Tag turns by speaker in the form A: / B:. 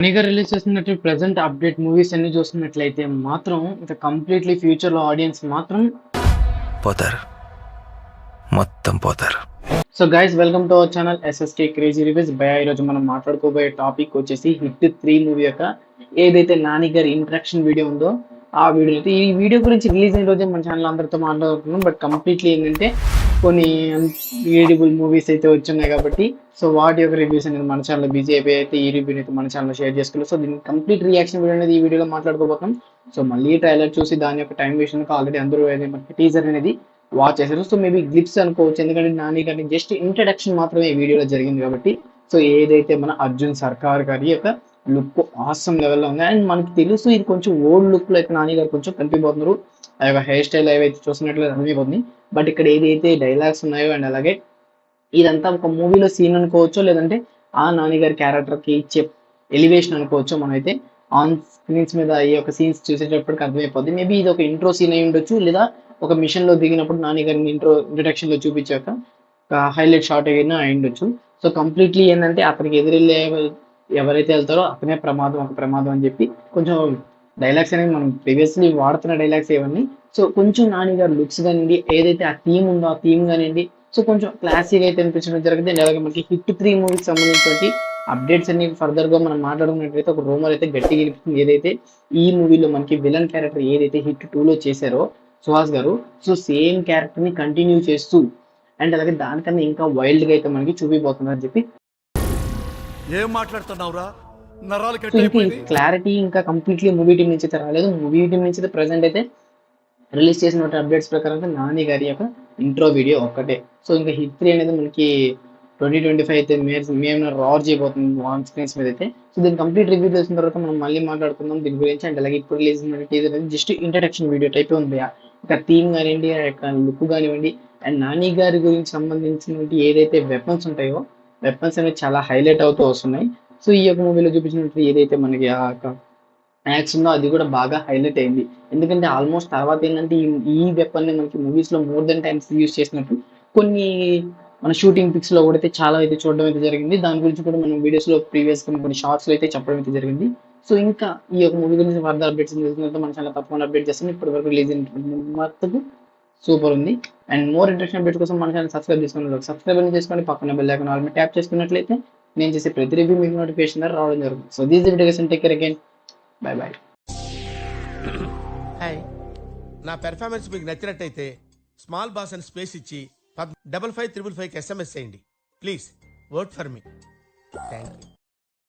A: మనీగా రిలీజ్ చేస్తున్నట్టు present update movies అన్ని చూస్తున్నట్లయితే మాత్రం ఇంకా కంప్లీట్లీ ఫ్యూచర్లో ఆడియన్స్ మాత్రం
B: పోతారు. మొత్తం పోతారు.
A: So guys welcome to our channel SSK crazy reviews భయ ఈరోజు మనం మాట్లాడుకోబోయే టాపిక్ వచ్చేసి హిట్ త్రీ మూవీ యొక్క ఏదైతే నాని గారి ఇంట్రడక్షన్ వీడియో ఉందో ఆ వీడియో అయితే ఈ వీడియో గురించి రిలీజ్ అయిన రోజే మన ఛానల్ అందరితో మాట్లాడుతున్నాం బట్ కంప్లీట్లీ ఏంటంటే కొన్ని రీడబుల్ మూవీస్ అయితే వచ్చున్నాయి కాబట్టి సో వాటి యొక్క రివ్యూస్ అనేది మన ఛానల్ బిజీ అయిపోయి అయితే ఈ రివ్యూ అయితే మన ఛానల్ షేర్ చేసుకోలేదు సో దీని కంప్లీట్ రియాక్షన్ వీడియో అనేది ఈ వీడియోలో మాట్లాడుకోబోతాం సో మళ్ళీ ట్రైలర్ చూసి దాని యొక్క టైం వేషన్ ఆల్రెడీ అందరూ మనకి టీజర్ అనేది వాచ్ చేశారు. సో మేబీ గ్లిప్స్ అనుకోవచ్చు ఎందుకంటే నాని కానీ జస్ట్ ఇంట్రడక్షన్ మాత్రమే ఈ వీడియోలో జరిగింది కాబట్టి సో ఏదైతే మన అర్జున్ సర్కార్ గారి యొక్క లుక్ ఆసమ్ లెవెల్లో ఉంది. అండ్ మనకి తెలుసు ఇది కొంచెం ఓల్డ్ లుక్లో అయితే నాని గారు కొంచెం కనిపిపోతున్నారు ఆ యొక్క హెయిర్ స్టైల్ ఏవైతే చూసినట్లయితే కనిపిపోతుంది బట్ ఇక్కడ ఏదైతే డైలాగ్స్ ఉన్నాయో అండ్ అలాగే ఇదంతా ఒక మూవీలో సీన్ అనుకోవచ్చు లేదంటే ఆ నాని గారి క్యారెక్టర్కి ఇచ్చే ఎలివేషన్ అనుకోవచ్చు మనమైతే ఆన్ స్క్రీన్స్ మీద ఈ యొక్క సీన్స్ చూసేటప్పటికి అర్థమైపోద్ది. మేబీ ఇది ఒక ఇంట్రో సీన్ అయి ఉండొచ్చు లేదా ఒక మిషన్లో దిగినప్పుడు నాని గారిని ఇంట్రో ఇంట్రొడక్షన్లో చూపించాక హైలైట్ షార్ట్ అయినా అయి ఉండొచ్చు. సో కంప్లీట్లీ ఏంటంటే అతనికి ఎదురెళ్ళే ఎవరైతే వెళ్తారో అతనే ప్రమాదం ఒక ప్రమాదం అని చెప్పి కొంచెం డైలాగ్స్ అనేది మనం ప్రీవియస్లీ వాడుతున్న డైలాగ్స్ ఇవన్నీ. సో కొంచెం నాని గారు లుక్స్ కానివ్వండి ఏదైతే ఆ థీమ్ ఉందో ఆ థీమ్ కానివ్వండి సో కొంచెం క్లాసిక్ అయితే అనిపించడం జరిగింది. అండ్ అలాగే మనకి హిట్ త్రీ మూవీకి సంబంధించి అప్డేట్స్ అన్ని ఫర్దర్గా మనం మాట్లాడుకున్నట్లయితే ఒక రూమర్ అయితే గట్టిగా వినిపిస్తుంది. ఏదైతే ఈ మూవీలో మనకి విలన్ క్యారెక్టర్ ఏదైతే హిట్ టూ లో చేశారో సుహాస్ గారు సో సేమ్ క్యారెక్టర్ని కంటిన్యూ చేస్తూ అండ్ అలాగే దానికన్నా ఇంకా వైల్డ్గా అయితే మనకి చూపిపోతుందని చెప్పి
C: ఏం మాట్లాడుతున్నావురా? నరాలు కట్టయిపోయింది
A: క్లారిటీ ఇంకా కంప్లీట్లీ మూవీ టీం నుంచి అయితే రాలేదు. మూవీ టీం నుంచి అయితే ప్రజెంట్ అయితే రిలీజ్ చేసిన అప్డేట్స్ ప్రకారం అయితే నాని గారి యొక్క ఇంట్రో వీడియో ఒక్కటే. సో ఇంకా హిట్ త్రీ అనేది మనకి ట్వంటీ ట్వంటీ ఫైవ్ అయితే మే మేము రార్ చేయబోతుంది ఆన్ స్క్రీన్స్ మీద అయితే. సో దీని కంప్లీట్ రివ్యూ తెలిసిన తర్వాత మనం మళ్ళీ మాట్లాడుకుందాం దీని గురించి. అండ్ అలాగే ఇప్పుడు రిలీజ్ అనేది జస్ట్ ఇంట్రడక్షన్ వీడియో టైప్ ఉంది. ఇంకా థీమ్ కానివ్వండి ఆ యొక్క లుక్ కానివ్వండి. అండ్ నాని గారి గురించి సంబంధించినటువంటి ఏదైతే వెపన్స్ ఉంటాయో వెపన్స్ అనేవి చాలా హైలైట్ అవుతూ వస్తున్నాయి. సో ఈ యొక్క మూవీలో చూపించినట్టు ఏదైతే మనకి ఆ యొక్క యాక్స్ ఉందో అది కూడా బాగా హైలైట్ అయింది. ఎందుకంటే ఆల్మోస్ట్ తర్వాత ఏంటంటే ఈ- ఈ వెపన్ని మనకి మూవీస్లో మోర్ దెన్ టైమ్స్ యూస్ చేసినట్టు కొన్ని మన షూటింగ్ పిక్స్లో కూడా అయితే చాలా అయితే చూడడం అయితే జరిగింది. దాని గురించి కూడా మనం వీడియోస్లో ప్రీవియస్ కొన్ని షార్ట్స్లో అయితే చెప్పడం అయితే జరిగింది. సో ఇంకా ఈ యొక్క మూవీ గురించి ఫర్దర్ అప్డేట్స్ తెలిసినంత మనం చాలా తప్పకుండా అప్డేట్ చేస్తాం. ఇప్పటి వరకు రిలీజ్ అయినటువంటి సూపర్ ఉంది. అండ్ మోర్ ఇంట్రెస్టింగ్ అప్డేట్ కోసం మన ఛానల్ సబ్స్క్రైబ్ చేసుకుని సబ్స్క్రైబ్ అని చేసుకొని పక్కన బెల్ ఐకాన్ ఆల్మీ ట్యాప్ చేసుకున్నట్లయితే నేను చేసే ప్రతి రివ్యూ మీకు నోటిఫికేషన్ ద్వారా రావడం జరుగుతుంది. So these video take care again bye bye
D: hi నా పెర్ఫార్మెన్స్ మీకు నచ్చినట్టయితే స్మాల్ బాస్ అని స్పేస్ ఇచ్చి డబల్ ఫైవ్ త్రిబుల్ ఫైవ్కి ఎస్ఎంఎస్ చేయండి. Please work for me thank you